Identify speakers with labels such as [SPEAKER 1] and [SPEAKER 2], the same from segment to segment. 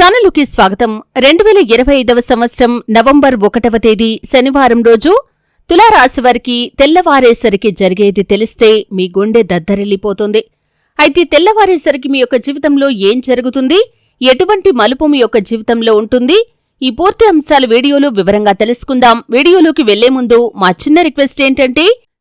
[SPEAKER 1] ఛానలుకి స్వాగతం. రెండు వేల ఇరవై ఐదవ సంవత్సరం నవంబర్ ఒకటవ తేదీ శనివారం రోజు తులారాశి వారికి తెల్లవారేసరికి జరిగేది తెలిస్తే మీ గుండె దద్దరిల్లిపోతుంది. అయితే తెల్లవారేసరికి మీ యొక్క జీవితంలో ఏం జరుగుతుంది? ఎటువంటి మలుపు మీ యొక్క జీవితంలో ఉంటుంది? ఈ పూర్తి అంశాలు వీడియోలో వివరంగా తెలుసుకుందాం. వీడియోలోకి వెళ్ళే ముందు మా చిన్న రిక్వెస్ట్ ఏంటంటే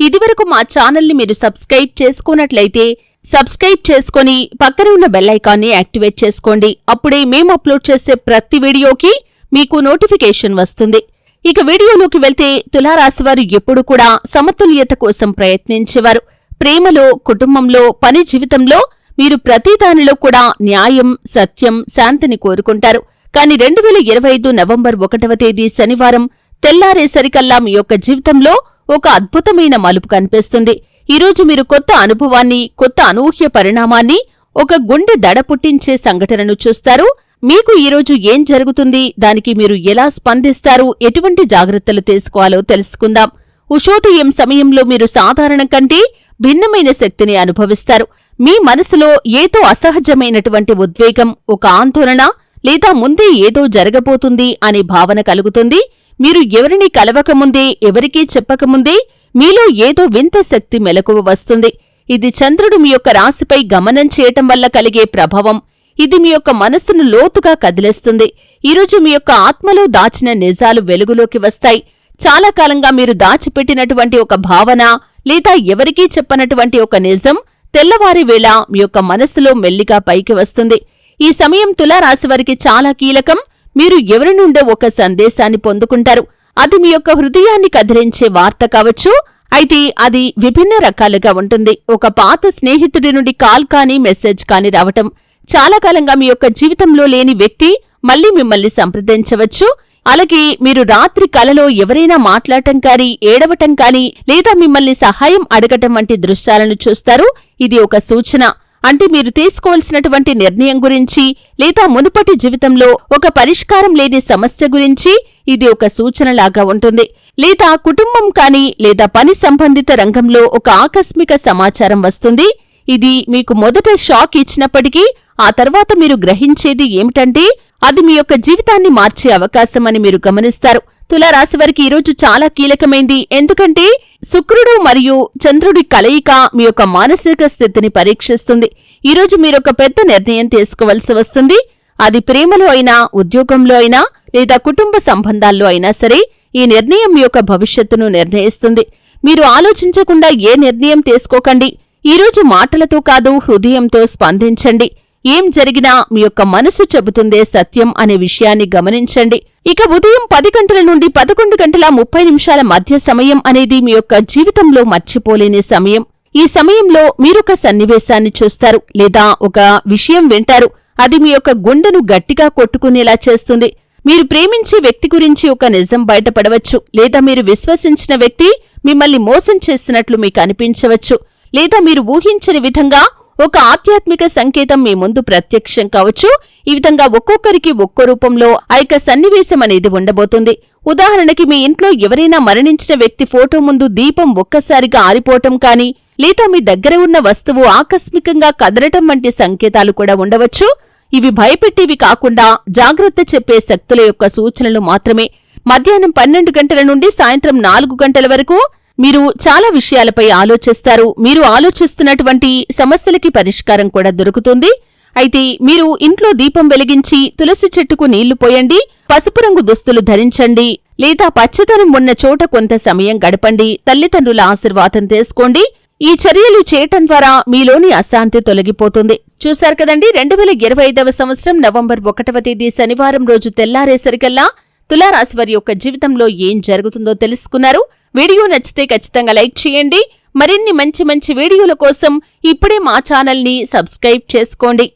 [SPEAKER 1] ఇదివరకు మా ఛానల్ని మీరు సబ్స్క్రైబ్ చేసుకున్నట్లయితే సబ్స్క్రైబ్ చేసుకుని పక్కనే ఉన్న బెల్లైకాన్ని యాక్టివేట్ చేసుకోండి. అప్పుడే మేము అప్లోడ్ చేసే ప్రతి వీడియోకి మీకు నోటిఫికేషన్ వస్తుంది. ఇక వీడియోలోకి వెళ్తే తులారాశివారు ఎప్పుడు కూడా సమతుల్యత కోసం ప్రయత్నించేవారు. ప్రేమలో కుటుంబంలో పని జీవితంలో మీరు ప్రతి దానిలో కూడా న్యాయం సత్యం శాంతిని కోరుకుంటారు. కాని రెండు వేల ఇరవై ఐదు నవంబర్ ఒకటవ తేదీ శనివారం తెల్లారేసరికల్లా మీ యొక్క జీవితంలో ఒక అద్భుతమైన మలుపు కనిపిస్తుంది. ఈరోజు మీరు కొత్త అనుభవాన్ని కొత్త అనూహ్య పరిణామాన్ని ఒక గుండె దడ పుట్టించే సంఘటనను చూస్తారు. మీకు ఈరోజు ఏం జరుగుతుంది? దానికి మీరు ఎలా స్పందిస్తారు? ఎటువంటి జాగ్రత్తలు తీసుకోవాలో తెలుసుకుందాం. ఉషోదయం సమయంలో మీరు సాధారణం కంటే భిన్నమైన శక్తిని అనుభవిస్తారు. మీ మనసులో ఏదో అసహజమైనటువంటి ఉద్వేగం ఒక ఆందోళన లేదా ముందే ఏదో జరగబోతుంది అనే భావన కలుగుతుంది. మీరు ఎవరిని కలవకముందే ఎవరికీ చెప్పకముందే మీలో ఏదో వింత శక్తి మెలకువ వస్తుంది. ఇది చంద్రుడు మీ యొక్క రాశిపై గమనం చేయటం వల్ల కలిగే ప్రభావం. ఇది మీ యొక్క మనస్సును లోతుగా కదిలేస్తుంది. ఈరోజు మీ యొక్క ఆత్మలో దాచిన నిజాలు వెలుగులోకి వస్తాయి. చాలా కాలంగా మీరు దాచిపెట్టినటువంటి ఒక భావన లేదా ఎవరికీ చెప్పనటువంటి ఒక నిజం తెల్లవారి వేళ మీ యొక్క మనస్సులో మెల్లిగా పైకి వస్తుంది. ఈ సమయం తులారాశివారికి చాలా కీలకం. మీరు ఎవరి నుండో ఒక సందేశాన్ని పొందుకుంటారు. అది మీ యొక్క హృదయాన్ని కదిలించే వార్త కావచ్చు. అయితే అది విభిన్న రకాలుగా ఉంటుంది. ఒక పాత స్నేహితుడి నుండి కాల్ కానీ మెసేజ్ కానీ రావటం. చాలా కాలంగా మీ యొక్క జీవితంలో లేని వ్యక్తి మళ్ళీ మిమ్మల్ని సంప్రదించవచ్చు. అలాగే మీరు రాత్రి కలలో ఎవరైనా మాట్లాడటం కానీ ఏడవటం కానీ లేదా మిమ్మల్ని సహాయం అడగటం వంటి దృశ్యాలను చూస్తారు. ఇది ఒక సూచన. అంటే మీరు తీసుకోవాల్సినటువంటి నిర్ణయం గురించి లేదా మునుపటి జీవితంలో ఒక పరిష్కారం లేని సమస్య గురించి ఇది ఒక సూచనలాగా ఉంటుంది. లేదా కుటుంబం కానీ లేదా పని సంబంధిత రంగంలో ఒక ఆకస్మిక సమాచారం వస్తుంది. ఇది మీకు మొదట షాక్ ఇచ్చినప్పటికీ ఆ తర్వాత మీరు గ్రహించేది ఏమిటంటే అది మీ యొక్క జీవితాన్ని మార్చే అవకాశం అని మీరు గమనిస్తారు. తులారాశి వారికి ఈరోజు చాలా కీలకమైంది. ఎందుకంటే శుక్రుడు మరియు చంద్రుడి కలయిక మీ యొక్క మానసిక స్థితిని పరీక్షిస్తుంది. ఈరోజు మీరొక పెద్ద నిర్ణయం తీసుకోవలసి వస్తుంది. అది ప్రేమలో అయినా ఉద్యోగంలో అయినా లేదా కుటుంబ సంబంధాల్లో అయినా సరే ఈ నిర్ణయం మీ యొక్క భవిష్యత్తును నిర్ణయిస్తుంది. మీరు ఆలోచించకుండా ఏ నిర్ణయం తీసుకోకండి. ఈరోజు మాటలతో కాదు హృదయంతో స్పందించండి. ఏం జరిగినా మీ యొక్క మనసు చెబుతుందే సత్యం అనే విషయాన్ని గమనించండి. ఇక ఉదయం పది గంటల నుండి పదకొండు గంటల ముప్పై నిమిషాల మధ్య సమయం అనేది మీ యొక్క జీవితంలో మర్చిపోలేని సమయం. ఈ సమయంలో మీరొక సన్నివేశాన్ని చూస్తారు లేదా ఒక విషయం వింటారు. అది మీ యొక్క గుండెను గట్టిగా కొట్టుకునేలా చేస్తుంది. మీరు ప్రేమించే వ్యక్తి గురించి ఒక నిజం బయటపడవచ్చు లేదా మీరు విశ్వసించిన వ్యక్తి మిమ్మల్ని మోసం చేసినట్లు మీకు అనిపించవచ్చు లేదా మీరు ఊహించని విధంగా ఒక ఆధ్యాత్మిక సంకేతం మీ ముందు ప్రత్యక్షం కావచ్చు. ఈ విధంగా ఒక్కొక్కరికి ఒక్కో రూపంలో ఆ యొక్క సన్నివేశం అనేది ఉండబోతుంది. ఉదాహరణకి మీ ఇంట్లో ఎవరైనా మరణించిన వ్యక్తి ఫోటో ముందు దీపం ఒక్కసారిగా ఆరిపోవటం కానీ లేదా మీ దగ్గర ఉన్న వస్తువు ఆకస్మికంగా కదలటం వంటి సంకేతాలు కూడా ఉండవచ్చు. ఇవి భయపెట్టేవి కాకుండా జాగ్రత్త చెప్పే శక్తుల యొక్క సూచనలు మాత్రమే. మధ్యాహ్నం పన్నెండు గంటల నుండి సాయంత్రం నాలుగు గంటల వరకు మీరు చాలా విషయాలపై ఆలోచిస్తారు. మీరు ఆలోచిస్తున్నటువంటి సమస్యలకి పరిష్కారం కూడా దొరుకుతుంది. అయితే మీరు ఇంట్లో దీపం వెలిగించి తులసి చెట్టుకు నీళ్ళు పోయండి పసుపు రంగు దుస్తులు ధరించండి లేదా పచ్చదనం ఉన్న చోట కొంత సమయం గడపండి తల్లిదండ్రుల ఆశీర్వాదం తీసుకోండి. ఈ చర్యలు చేయటం ద్వారా మీలోని అశాంతి తొలగిపోతుంది. చూశారు కదండి రెండు వేల ఇరవై ఐదవ సంవత్సరం నవంబర్ ఒకటవ తేదీ శనివారం రోజు తెల్లారేసరికల్లా తులారాశి వారి యొక్క జీవితంలో ఏం జరుగుతుందో తెలుసుకున్నారు. వీడియో నచ్చితే ఖచ్చితంగా లైక్ చేయండి. మరిన్ని మంచి మంచి వీడియోల కోసం ఇప్పుడే మా ఛానల్ని సబ్స్క్రైబ్ చేసుకోండి.